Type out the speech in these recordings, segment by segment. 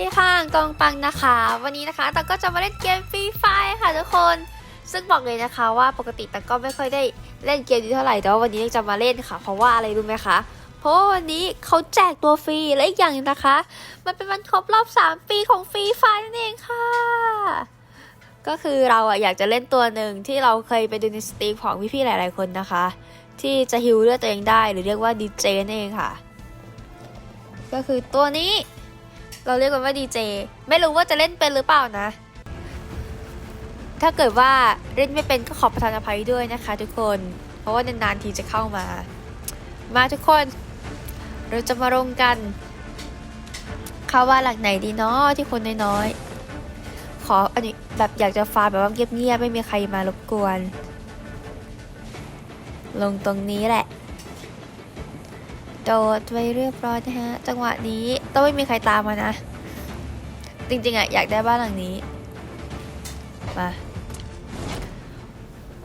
ดีค่ะกองปังนะคะ วันนี้นะคะตังก็จะมาเล่นเกมฟรีไฟค่ะทุกคน ซึ่งบอกเลยนะคะว่าปกติตังก็ไม่ค่อยได้เล่นเกมนี้เท่าไหร่แต่ว่าวันนี้จะมาเล่นค่ะ เพราะว่าอะไรรู้ไหมคะเพราะวันนี้เขาแจกตัวฟรีและอีกอย่างหนึงนะคะ มันเป็นวันครบรอบ 3 ปีของฟรีไฟนั่นเองค่ะ ก็คือเราอะอยากจะเล่นตัวหนึ่งที่เราเคยไปดูในสตรีมของพี่ๆหลาย ๆคนนะคะ ที่จะฮิวเลือดตัวเองได้หรือเรียกว่าดีเจนั่นเองค่ะ ก็คือตัวนี้ เราเรียกกันว่าดีเจไม่รู้ว่าจะเล่นเป็นหรือเปล่านะ ถ้าเกิดว่าเล่นไม่เป็นก็ขอประทานอภัยด้วยนะคะ ทุกคน เพราะว่านานๆทีจะเข้ามา มาทุกคน เราจะมาลงกันเข้าว่าหลักไหนดีเนาะที่คนน้อยๆขออันนี้แบบอยากจะฟาร์มแบบว่าเงียบๆไม่มีใครมารบกวน ลงตรงนี้แหละ โดดไว้เรียบร้อยนะฮะ จังหวะนี้ต้องไม่มีใครตามมานะ จริงๆอะอยากได้บ้านหลังนี้ มา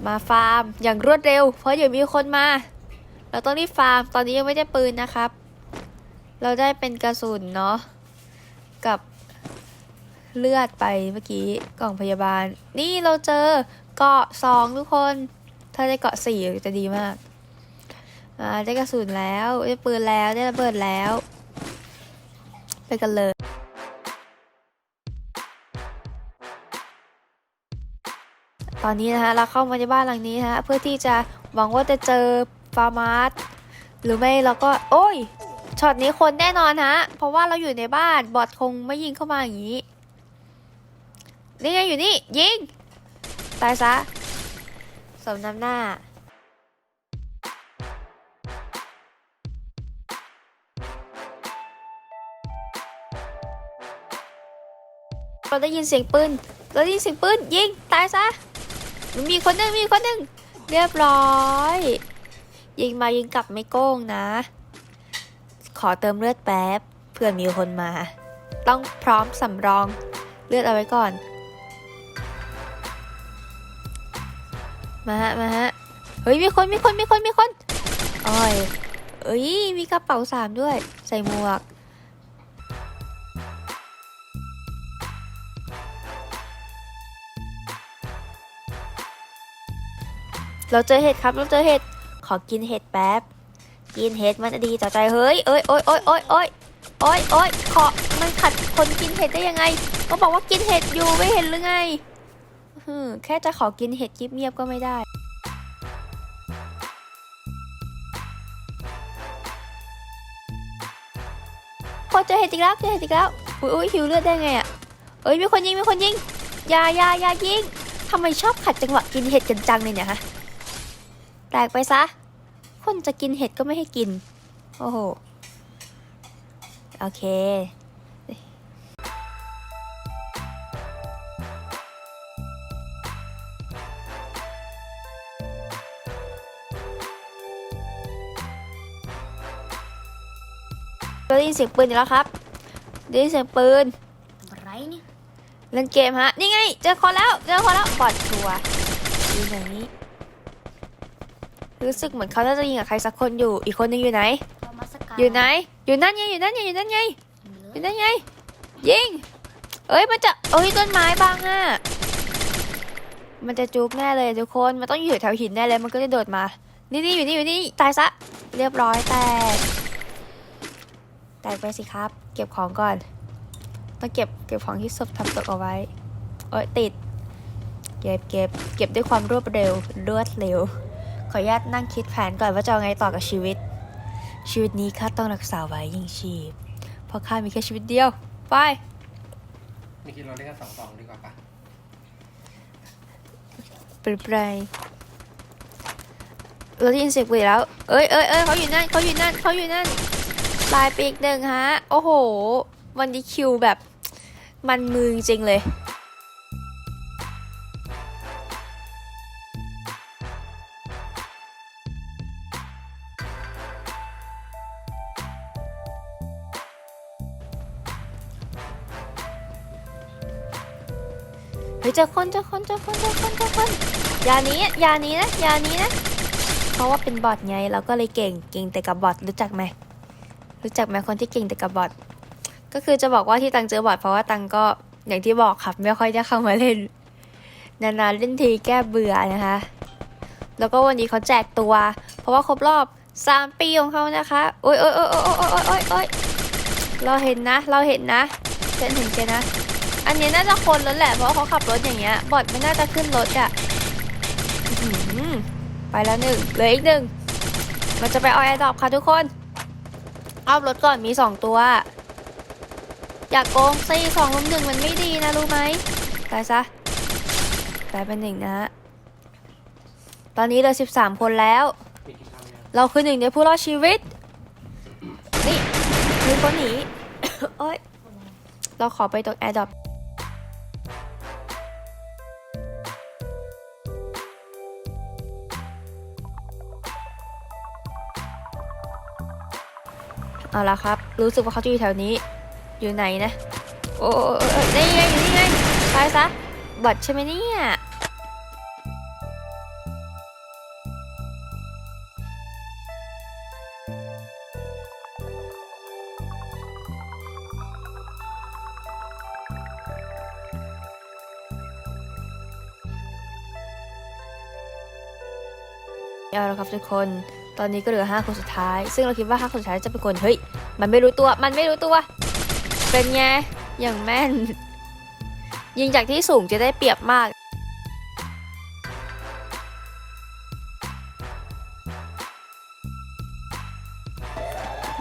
มาฟาร์มอย่างรวดเร็ว เพราะเดี๋ยวมีคนมา เราต้องรีบฟาร์ม ตอนนี้ยังไม่ได้ปืนนะครับ เราได้เป็นกระสุนเนาะ กับเลือดไปเมื่อกี้กล่องพยาบาล นี่เราเจอเกาะสองทุกคน ถ้าได้เกาะสี่จะดีมาก อ่าได้กระสุนแล้วได้ปืนแล้วได้ระเบิดแล้ว ไปกันเลยตอนนี้นะคะเราเข้ามาในบ้านหลังนี้ฮะเพื่อที่จะหวังว่าจะเจอฟาร์มาร์สหรือไม่เราก็โอ้ยช็อตนี้คนแน่นอนฮะเพราะว่าเราอยู่ในบ้านบอทคงไม่ยิงเข้ามาอย่างนี้นี่ไงอยู่นี่ยิงตายซะสมน้ำหน้า เราได้ยินเสียงปืนเราได้ยินเสียงปืนยิงตายซะม,มีคนหนึ่งมีคนหนึ่งเรียบร้อย ยิงมายิงกลับไม่โก้งนะ ขอเติมเลือดแป๊บเพื่อมีคนมา ต้องพร้อมสำรองเลือดเอาไว้ก่อน มาฮะมาฮะเฮ้ยมีคนมีคนมีคนมีคนอ้อยเอ้ยมีกระเป๋าสามด้วย ใส่หมวก เราเจอเห็ดครับ เราเจอเห็ด ขอกินเห็ดแป๊บ กินเห็ดมันดีต่อใจ เฮ้ย เอ้ยโอ้ยโอ้ยโอ้ยโอ้ยโอ้ยโอ้ยขอมันขัดคนกินเห็ดได้ยังไง ก็บอกว่ากินเห็ดอยู่ไม่เห็นหรือไงอืมแค่จะขอกินเห็ดเงียบๆก็ไม่ได้พอเจอเห็ดอีกแล้วเจอเห็ดอีกแล้ว อุ้ยอุ้ยหิวเลือดได้ไงอะ เอ้ยมีคนยิงมีคนยิงยายายายิงทำไมชอบขัดจังหวะกินเห็ดกันจังเลยเนี่ยฮะ แตกไปซะ คนจะกินเห็ดก็ไม่ให้กิน โอ้โห โอเคเราได้ยินเสียงปืนอีกแล้วครับได้ยินเสียงปืนอะไรเนี่ยเล่นเกมฮะ นี่ไง เจอคนแล้ว เจอคนแล้วบอดชัวร์อยู่ไหน รู้สึกเหมือนเขาน่าจะยิงกับใครสักคนอยู่ อีกคนนึงอยู่ไหนโทมัสกาอยู่ไหน อยู่นั่นไง อยู่นั่นไง อยู่นั่นไง อยู่นั่นไง ยิง เอ้ย มันจะ เอ้ย ต้นไม้บังอะ มันจะจุกแน่เลยทุกคน มันต้องอยู่แถวหินแน่เลย มันก็จะโดดมา นี่นี่อยู่นี่อยู่นี่ ตายซะ เรียบร้อยแตก แตกไปสิครับ เก็บของก่อน ต้องเก็บ เก็บของที่ศพทำตกเอาไว้ เอ้ย ติด เก็บเก็บเก็บด้วยความรวดเร็ว รวดเร็ว ขออนุญาตนั่งคิดแผนก่อนว่าจะเอาไงต่อกับชีวิต ชีวิตนี้ข้าต้องรักษาไว้ยิ่งชีพ เพราะข้ามีแค่ชีวิตเดียว ไปไม่คิดเราได้แค่สองสองดีกว่าปะเปรยเปรยเราได้ยินเสียงปืนแล้ว เอ้ยเอ้ยเอ้ยเขาอยู่นั่นเขาอยู่นั่นเขาอยู่นั่นตายไปอีกหนึ่งฮะ โอ้โห วันนี้คิวแบบ มันมือจริงๆเลย เฮ้ยเจอคนเจอคนเจอคนเจอคนเจอคนยานี้ยานี้นะยานี้นะเพราะว่าเป็นบอทไงเราก็เลยเก่งเก่งแต่กับบอทรู้จักไหมรู้จักไหมคนที่เก่งแต่กับบอทก็คือจะบอกว่าที่ตังเจอบอทเพราะว่าตังก็อย่างที่บอกครับไม่ค่อยจะเข้ามาเล่นนานๆเล่นทีแก้เบื่อนะคะ แล้วก็วันนี้เขาแจกตัว เพราะว่าครบรอบสามปีของเขานะคะโอ๊ยโอ๊ยโอ๊ยโอ๊ยโอ๊ยโอ๊ยเราเห็นนะ เราเห็นนะฉันเห็นแกนะ อันนี้น่าจะคนแล้วแหละเพราะเขาขับรถอย่างเงี้ย บอดไม่น่าจะขึ้นรถอะอื้อหือไปแล้วหนึ่งเหลืออีกหนึ่งมันจะไปเอาแอร์ดรอปค่ะทุกคนเอารถก่อนมีสองตัว อยากโกงซีสองลุมหนึ่งมันไม่ดีนะรู้ไหมตายซะตายเป็นหนึ่งนะตอนนี้เหลือสิบสามคนแล้ว เราคือหนึ่งในผู้รอดชีวิต นี่มีคนหนี โอ๊ยเราขอไปตรงแอร์ดรอป เอาละครับ รู้สึกว่าเขาจะอยู่แถวนี้ อยู่ไหนนะ โอ้นี่ไงอยู่นี่ไงตายซะบอดใช่ไหมเนี่ยเอาละครับทุกคน ตอนนี้ก็เหลือ 5 คนสุดท้าย ซึ่งเราคิดว่า 5 คนสุดท้ายจะเป็นคน เฮ้ย มันไม่รู้ตัว มันไม่รู้ตัว เป็นไง อย่างแม่น ยิงจากที่สูงจะได้เปรียบมาก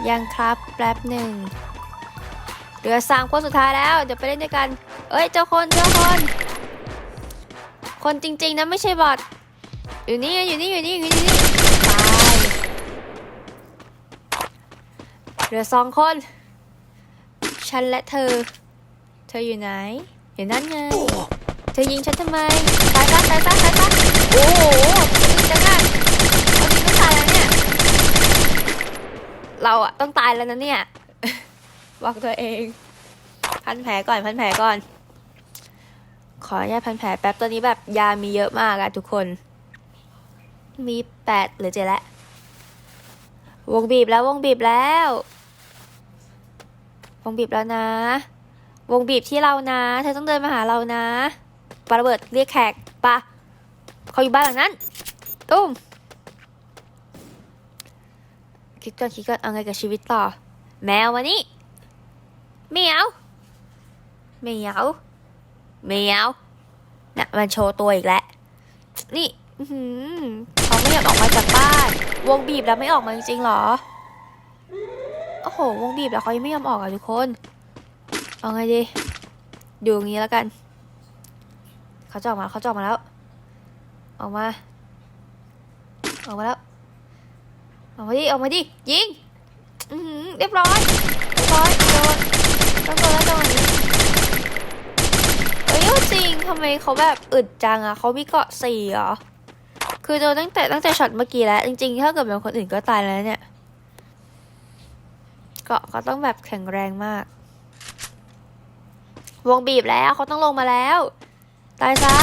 ยังครับแป๊บหนึ่งเหลือสามคนสุดท้ายแล้ว เดี๋ยวไปเล่นด้วยกัน เอ้ย เจ้าคนเจ้าคน คนจริงๆนะไม่ใช่บอทอยู่นี่อยู่นี่อยู่นี่อยู่นี่อยู่นี่ตาย เหลือสองคน ฉันและเธอ เธออยู่ไหน อยู่นั่นไง เธอยิงฉันทำไม ตายซะตายซะตายซะโอ้โหยิงจังอะเอายิงไม่ตายแล้วเนี่ย เราอะต้องตายแล้วนะเนี่ยบอกตัวเอง พันแผลก่อนพันแผลก่อน ขออนุญาตพันแผลแป๊บตอนนี้แบบยามีเยอะมากอะทุกคน มีแปดหรือเจ็ดแล้ววงบีบแล้ววงบีบแล้ว งบีบแล้วนะ วงบีบที่เรานะ เธอต้องเดินมาหาเรานะปาระเบิดเรียกแขกปะเขาอยู่บ้านหลังนั้น ตุ้มคิดก่อนคิดก่อนเอาไงกับชีวิตต่อ แมวมานี่เหมียวเหมียวเหมียวน่ะมันโชว์ตัวอีกแล้วนี่เขาไม่อยากออกมาจากบ้าน วงบีบแล้วไม่ออกมาจริงๆหรอ โอ้โห วงบีบแล้วเขายังไม่ยอมออกอะทุกคน เอาไงดีดูอย่างนี้แล้วกัน เขาจะออกมาเขาจะออกมาแล้ว ออกมา ออกมาแล้ว ออกมาดิ ออกมาดิ ยิงอือเรียบร้อย เรียบร้อยโดนต้องโดนแล้วจังหวะนี้เอ้ยจริงทำไมเขาแบบอึดจังอะเขามีเกาะสี่เหรอ คือโดนตั้งแต่ตั้งแต่ช็อตเมื่อกี้แล้ว จริง ๆ ถ้าเกิดเป็นคนอื่นก็ตายแล้วเนี่ย เกาะเขาต้องแบบแข็งแรงมาก วงบีบแล้วเขาต้องลงมาแล้ว ตายซะ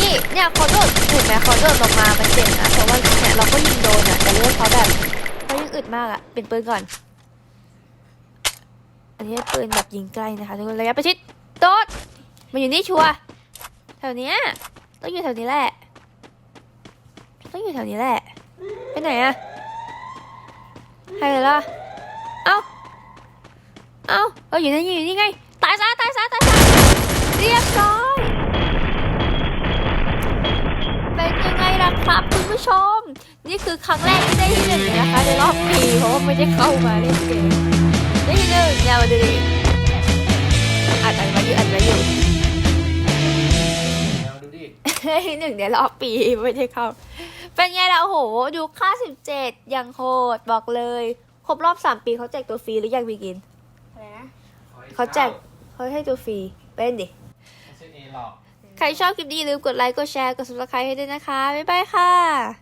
นี่เนี่ยเขาโดดเห็นไหมเขาโดดลงมามันเจ็บนะแต่ว่าเนี่ยเราก็ยิงโดนอะแต่เลือดเขาแบบเขายังอึดมากอะเปลี่ยนปืนก่อน อันนี้ปืนแบบยิงใกล้นะคะทุกคนระยะประชิดโดดมันอยู่นี่ชัวร์แถวเนี้ยต้องอยู่แถวนี้แหละ ต้องอยู่แถวนี้แหละ ไปไหนอะใครเลยล่ะเอ้า เอ้าเอออยู่นี่อยู่นี่ไง ตายซะตายซะตายซะเรียบร้อย เป็นยังไงล่ะครับคุณผู้ชม นี่คือครั้งแรกที่ได้ที่หนึ่งเลยนะคะในรอบปีเพราะว่าไม่ได้เข้ามาเล่นเกมได้ที่หนึ่งเนี่ยมาดูดิอัดอัดมาอยู่อัดมาอยู่แมวดูดิได้ที่หนึ่งในรอบปีไม่ได้เข้า เป็นไงล่ะโอ้โหดูค่าสิบเจ็ดยังโหดบอกเลยครบรอบสามปีเขาแจกตัวฟรีหรือยังวีกินอะไรน เขาแจกเขาให้ตัวฟรีเป็นดิไม่ใช่เอหรอก ใครชอบคลิปนี้อย่าลืมกดไลค์ กดแชร์ กด subscribe ให้ด้วยนะคะ บ๊ายบายค่ะ